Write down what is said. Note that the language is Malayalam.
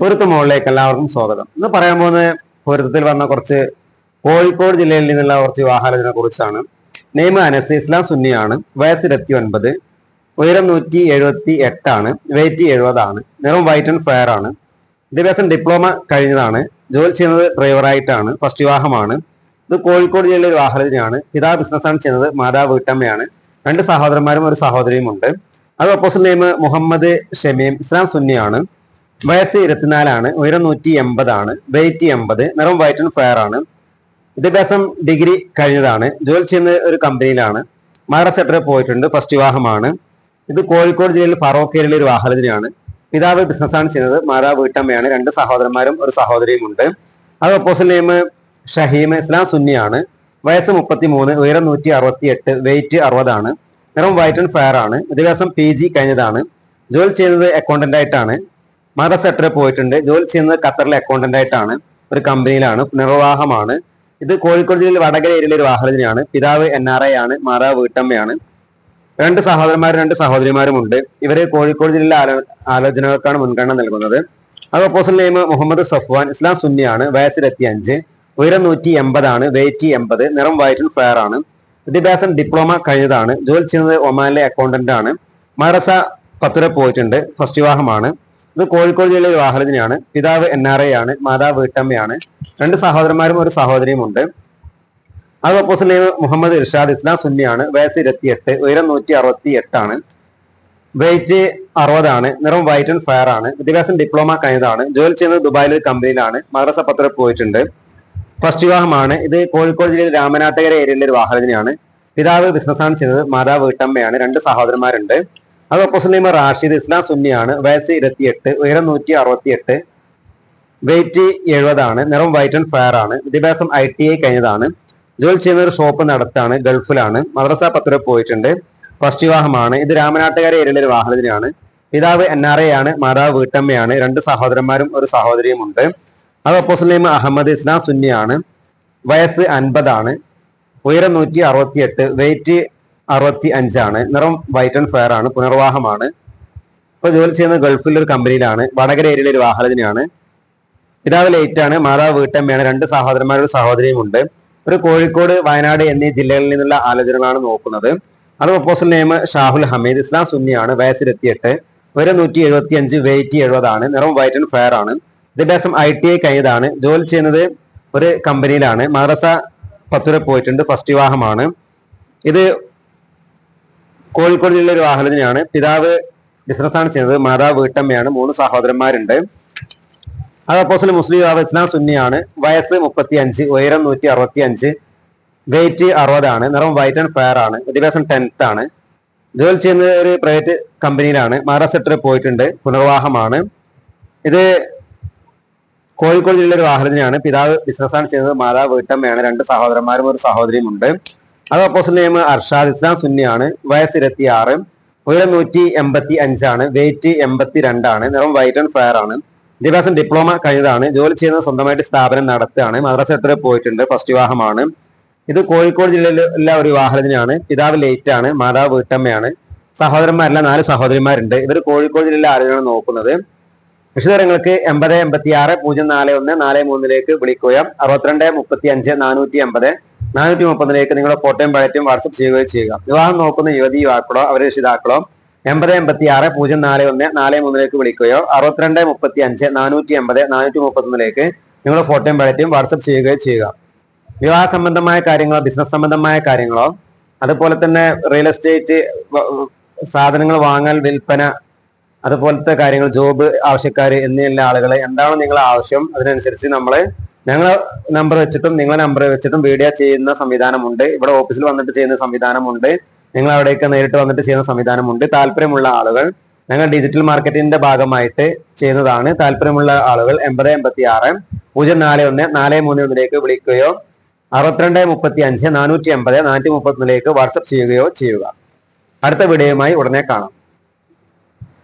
പൊരുത്ത മുകളിലേക്ക് എല്ലാവർക്കും സ്വാഗതം. ഇന്ന് പറയാൻ പോകുന്നത് പൊരുത്തത്തിൽ വന്ന കുറച്ച് കോഴിക്കോട് ജില്ലയിൽ നിന്നുള്ള കുറച്ച് വാഹനത്തിനെ കുറിച്ചാണ്. നെയ്മ അനസ് ഇസ്ലാം സുന്നിയാണ്. വയസ്സ് ഇരുപത്തി ഒൻപത് ഉയരം നൂറ്റി എഴുപത്തി എട്ടാണ് വെയിറ്റ് എഴുപതാണ് നിറം വൈറ്റ് ആൻഡ് ഫയർ ആണ്. വിദ്യാഭ്യാസം ഡിപ്ലോമ കഴിഞ്ഞതാണ്. ജോലി ചെയ്യുന്നത് ഡ്രൈവറായിട്ടാണ് ഫസ്റ്റ് വിവാഹമാണ്. ഇത് കോഴിക്കോട് ജില്ലയിലെ ഒരു വാഹനത്തിനാണ് ബിസിനസ് ബിസിനസ്സാണ് ചെയ്യുന്നത് മാതാവ് വീട്ടമ്മയാണ്. രണ്ട് സഹോദരന്മാരും ഒരു സഹോദരിയും ഉണ്ട്. അത് ഓപ്പോസിറ്റ് നെയിം മുഹമ്മദ് ഷമീം ഇസ്ലാം സുന്നിയാണ്. വയസ്സ് ഇരുപത്തിനാലാണ് ഉയരം നൂറ്റി എൺപതാണ് വെയിറ്റ് എൺപത് നിറം വൈറ്റ് ആൻഡ് ഫയർ ആണ്. വിദ്യാഭ്യാസം ഡിഗ്രി കഴിഞ്ഞതാണ്. ജോലി ചെയ്യുന്ന ഒരു കമ്പനിയിലാണ് മഹാരാഷ്ട്ര പോയിട്ടുണ്ട് ഫസ്റ്റ് വിവാഹമാണ്. ഇത് കോഴിക്കോട് ജില്ലയിൽ ഫറോക്കേരിയിലെ ഒരു വാഹനത്തിനാണ് പിതാവ് ബിസിനസ്സാണ് ചെയ്യുന്നത് മാതാവ് വീട്ടമ്മയാണ്. രണ്ട് സഹോദരന്മാരും ഒരു സഹോദരിയും ഉണ്ട്. അത് ഓപ്പോസിറ്റ് നെയിം ഷഹീം ഇസ്ലാം സുന്നിയാണ്. വയസ്സ് മുപ്പത്തി മൂന്ന് ഉയരം നൂറ്റി അറുപത്തി എട്ട് വെയിറ്റ് അറുപതാണ്. നിറം വൈറ്റ് ആൻഡ് ഫയർ ആണ്. വിദ്യാഭ്യാസം പി ജി കഴിഞ്ഞതാണ്. ജോലി ചെയ്യുന്നത് അക്കൗണ്ടന്റ് ആയിട്ടാണ്. മഹാരാഷ്ട്രയിൽ പോയിട്ടുണ്ട്? ജോലി ചെയ്യുന്നത് ഖത്തറിലെ അക്കൗണ്ടന്റ് ആയിട്ടാണ്. ഒരു കമ്പനിയിലാണ്. നിർവാഹമാണ് ഇത് കോഴിക്കോട് ജില്ലയിൽ വടകര ഏരിയയിലെ ഒരു വാഹനത്തിനാണ് പിതാവ് എൻ ആർ ഐ ആണ്. മാതാവ് വീട്ടമ്മയാണ്. രണ്ട് സഹോദരന്മാരും രണ്ട് സഹോദരിമാരും ഉണ്ട്. ഇവരെ കോഴിക്കോട് ജില്ലയിലെ ആലോ ആലോചനകൾക്കാണ് മുൻഗണന നൽകുന്നത്. അത് ഓപ്പോസിൽ നെയിം മുഹമ്മദ് സഫ്വാൻ ഇസ്ലാം സുന്നിയാണ്. വയസ്സിലെത്തി അഞ്ച് ഉയരം നൂറ്റി എൺപതാണ് വെയിറ്റ് എൺപത്. നിറം വൈറ്റ് ഫെയർ ഫയർ ആണ്. വിദ്യാഭ്യാസം ഡിപ്ലോമ കഴിഞ്ഞതാണ്. ജോലി ചെയ്യുന്നത് ഒമാനിലെ അക്കൗണ്ടന്റ് ആണ്. മദ്രസ പത്തുര പോയിട്ടുണ്ട്. ഫസ്റ്റ് വിവാഹമാണ്. ഇത് കോഴിക്കോട് ജില്ലയിലെ വാഹനത്തിനാണ് പിതാവ് എൻ ആർ ഐ ആണ് മാതാവ് വീട്ടമ്മയാണ്. രണ്ട് സഹോദരന്മാരും ഒരു സഹോദരിയും ഉണ്ട് അത് ഓപ്പോസിറ്റ് മുഹമ്മദ് ഇർഷാദ് ഇസ്ലാം സുന്നിയാണ്. വയസ്സ് ഇരുപത്തിയെട്ട് ഉയരം നൂറ്റി അറുപത്തി എട്ടാണ് വെയിറ്റ് അറുപതാണ്. നിറം വൈറ്റ് ആൻഡ് ഫയർ ആണ്. വിദ്യാഭ്യാസം ഡിപ്ലോമ കഴിഞ്ഞതാണ്. ജോലി ചെയ്യുന്നത് ദുബായിലെ ഒരു കമ്പനിയിലാണ് മദ്രസ പത്ര പോയിട്ടുണ്ട്. ഫസ്റ്റ് വിവാഹമാണ്. ഇത് കോഴിക്കോട് ജില്ലയിൽ രാമനാട്ടകര ഏരിയയിലെ ഒരു വാഹനത്തിനാണ് പിതാവ് ബിസിനസ്സാണ് ചെയ്തത് മാതാവ് വീട്ടമ്മയാണ്. രണ്ട് സഹോദരന്മാരുണ്ട്. അത് നെയിം റാഷിദ് ഇസ്ലാം സുന്നിയാണ് വയസ്സ് ഇരുപത്തിയെട്ട് ഉയരം നൂറ്റി അറുപത്തി എട്ട് വെയിറ്റ് എഴുപതാണ് നിറം വൈറ്റ് ആൻഡ് ഫയർ ആണ്. വിദ്യാഭ്യാസം ഐ ടി ഐ കഴിഞ്ഞതാണ്. ജോലി ചെയ്യുന്ന ഒരു ഷോപ്പ് നടത്താണ് ഗൾഫിലാണ്. മദ്രസ പത്ര പോയിട്ടുണ്ട്. ഫസ്റ്റ് വിവാഹമാണ്. ഇത് രാമനാട്ടുകാരെ ഏരിയയിലെ ഒരു വാഹനത്തിനാണ് പിതാവ് എൻ ആർ എ ആണ് മാതാവ് വീട്ടമ്മയാണ്. രണ്ട് സഹോദരന്മാരും ഒരു സഹോദരിയും ഉണ്ട്. അത് നെയിം അഹമ്മദ് ഇസ്ലാം സുന്നിയാണ് വയസ്സ് അൻപതാണ്. ഉയരം നൂറ്റി അറുപത്തി എട്ട് വെയിറ്റ് അറുപത്തി അഞ്ചാണ് നിറം വൈറ്റ് ആൻഡ് ഫയർ ആണ് പുനർവാഹമാണ്. ഇപ്പൊ ജോലി ചെയ്യുന്ന ഗൾഫിലെ ഒരു കമ്പനിയിലാണ് വടകര ഏരിയയിലെ ഒരു വാഹനത്തിനാണ് പിതാവ് ലേറ്റ് ആണ് മാതാവ് വീട്ടമ്മയാണ് രണ്ട് സഹോദരന്മാരൊരു സഹോദരിയും ഉണ്ട് ഒരു കോഴിക്കോട് വയനാട് എന്നീ ജില്ലകളിൽ നിന്നുള്ള ആലോചനകളാണ് നോക്കുന്നത്. അത് പ്രപ്പോസൽ നെയിം ഷാഹുൽ ഹമീദ് ഇസ്ലാം സുന്നിയാണ് വയസ്സിലെത്തിയിട്ട് ഒരു നൂറ്റി എഴുപത്തി അഞ്ച് വെയിറ്റ് എഴുപതാണ് നിറം വൈറ്റ് ആൻഡ് ഫയർ ആണ്. വിദ്യാഭ്യാസം ഐ ടി ഐ കഴിഞ്ഞതാണ്. ജോലി ചെയ്യുന്നത് ഒരു കമ്പനിയിലാണ് മദ്രസ പത്തുര പോയിട്ടുണ്ട് ഫസ്റ്റ് വിവാഹമാണ്. ഇത് കോഴിക്കോട് ജില്ലയിലെ ഒരു വാഹനത്തിനാണ് പിതാവ് ബിസിനസ്സാണ് ചെയ്തത് മാതാവ് വീട്ടമ്മയാണ് മൂന്ന് സഹോദരന്മാരുണ്ട്. അത് അപ്പോസിൽ മുസ്ലിം യുവാവ് ഇസ്ലാം സുന്നിയാണ്. വയസ്സ് മുപ്പത്തി അഞ്ച് ഉയരം നൂറ്റി അറുപത്തി അഞ്ച് വെയിറ്റ് അറുപതാണ് നിറം വൈറ്റ് ആൻഡ് ഫയർ ആണ് വിദ്യാഭ്യാസം ടെൻത്ത് ആണ്. ജോലി ചെയ്യുന്നത് ഒരു പ്രൈവറ്റ് കമ്പനിയിലാണ് മഹാരാഷ്ട്രയിൽ പോയിട്ടുണ്ട് പുനർവാഹമാണ് ഇത് കോഴിക്കോട് ജില്ലയിലെ ഒരു വാഹനത്തിനാണ് പിതാവ് ബിസിനസ്സാണ് ചെയ്തത് മാതാവ് വീട്ടമ്മയാണ് രണ്ട് സഹോദരന്മാരും ഒരു സഹോദരിയും ഉണ്ട്. അത് ഓപ്പോസിറ്റ് നെയിം അർഷാദ് ഇസ്ലാം സുന്നിയാണ്. വയസ്സ് ഇരുപത്തി ആറ് ഉയരം നൂറ്റി എൺപത്തി അഞ്ചാണ് വെയിറ്റ് എൺപത്തി രണ്ടാണ് നിറം വൈറ്റ് ആൻഡ് ഫയർ ആണ്. വിദ്യാഭ്യാസം ഡിപ്ലോമ കഴിഞ്ഞതാണ്. ജോലി ചെയ്യുന്ന സ്വന്തമായിട്ട് സ്ഥാപനം നടത്തുകയാണ്. മദ്രസ എത്ര പോയിട്ടുണ്ട്. ഫസ്റ്റ് വിവാഹമാണ്. ഇത് കോഴിക്കോട് ജില്ലയിലെ ഒരു വിവാഹത്തിനാണ് പിതാവ് ലേറ്റ് ആണ്. മാതാവ് വീട്ടമ്മയാണ്. സഹോദരന്മാരല്ല നാല് സഹോദരിമാരുണ്ട്. ഇവർ കോഴിക്കോട് ജില്ലയിലെ ആരോഗ്യമാണ് നോക്കുന്നത്. വിശദങ്ങൾക്ക് എൺപത് എൺപത്തി ആറ് പൂജ്യം നാല് ഒന്ന് നാല് മൂന്നിലേക്ക് വിളിക്കുക അറുപത്തിരണ്ട് മുപ്പത്തി അഞ്ച് നാനൂറ്റി എൺപത് നാനൂറ്റി മുപ്പതിലേക്ക് നിങ്ങളുടെ ഫോട്ടോയും ബയോറ്റും വാട്സപ്പ് ചെയ്യുകയോ ചെയ്യുക. വിവാഹം നോക്കുന്ന യുവതി യുവാക്കളോ അവരുടെ രക്ഷിതാക്കളോ എൺപത് എൺപത്തി ആറ് പൂജ്യം നാല് ഒന്ന് നാല് മൂന്നിലേക്ക് വിളിക്കുകയോ അറുപത്തിരണ്ട് മുപ്പത്തി അഞ്ച് നാനൂറ്റി എൺപത് നാനൂറ്റി മുപ്പത്തൊന്നിലേക്ക് നിങ്ങളുടെ ഫോട്ടോയും ബയോറ്റും വാട്സപ്പ് ചെയ്യുകയോ ചെയ്യുക. വിവാഹ സംബന്ധമായ കാര്യങ്ങളോ ബിസിനസ് സംബന്ധമായ കാര്യങ്ങളോ അതുപോലെ തന്നെ റിയൽ എസ്റ്റേറ്റ് സാധനങ്ങൾ വാങ്ങൽ വിൽപ്പന അതുപോലത്തെ കാര്യങ്ങൾ ജോബ് ആവശ്യക്കാർ എന്നിയുള്ള ആളുകൾ എന്താണ് നിങ്ങളുടെ ആവശ്യം? അതിനനുസരിച്ച് നമ്മൾ ഞങ്ങളെ നമ്പർ വെച്ചിട്ടും നിങ്ങളെ നമ്പർ വെച്ചിട്ടും വീഡിയോ ചെയ്യുന്ന സംവിധാനമുണ്ട്. ഇവിടെ ഓഫീസിൽ വന്നിട്ട് ചെയ്യുന്ന സംവിധാനമുണ്ട്. നിങ്ങൾ അവിടേക്ക് നേരിട്ട് വന്നിട്ട് ചെയ്യുന്ന സംവിധാനമുണ്ട്. താല്പര്യമുള്ള ആളുകൾ ഞങ്ങൾ ഡിജിറ്റൽ മാർക്കറ്റിന്റെ ഭാഗമായിട്ട് ചെയ്യുന്നതാണ്. താല്പര്യമുള്ള ആളുകൾ എൺപത് എൺപത്തി ആറ് പൂജ്യം നാല് ഒന്ന് നാല് മൂന്ന് ഒന്നിലേക്ക് വിളിക്കുകയോ അറുപത്തിരണ്ട് മുപ്പത്തി അഞ്ച് നാനൂറ്റി എൺപത് നാനൂറ്റി മുപ്പത്തൊന്നിലേക്ക് വാട്സപ്പ് ചെയ്യുകയോ ചെയ്യുക. അടുത്ത വീഡിയോയുമായി ഉടനെ കാണാം.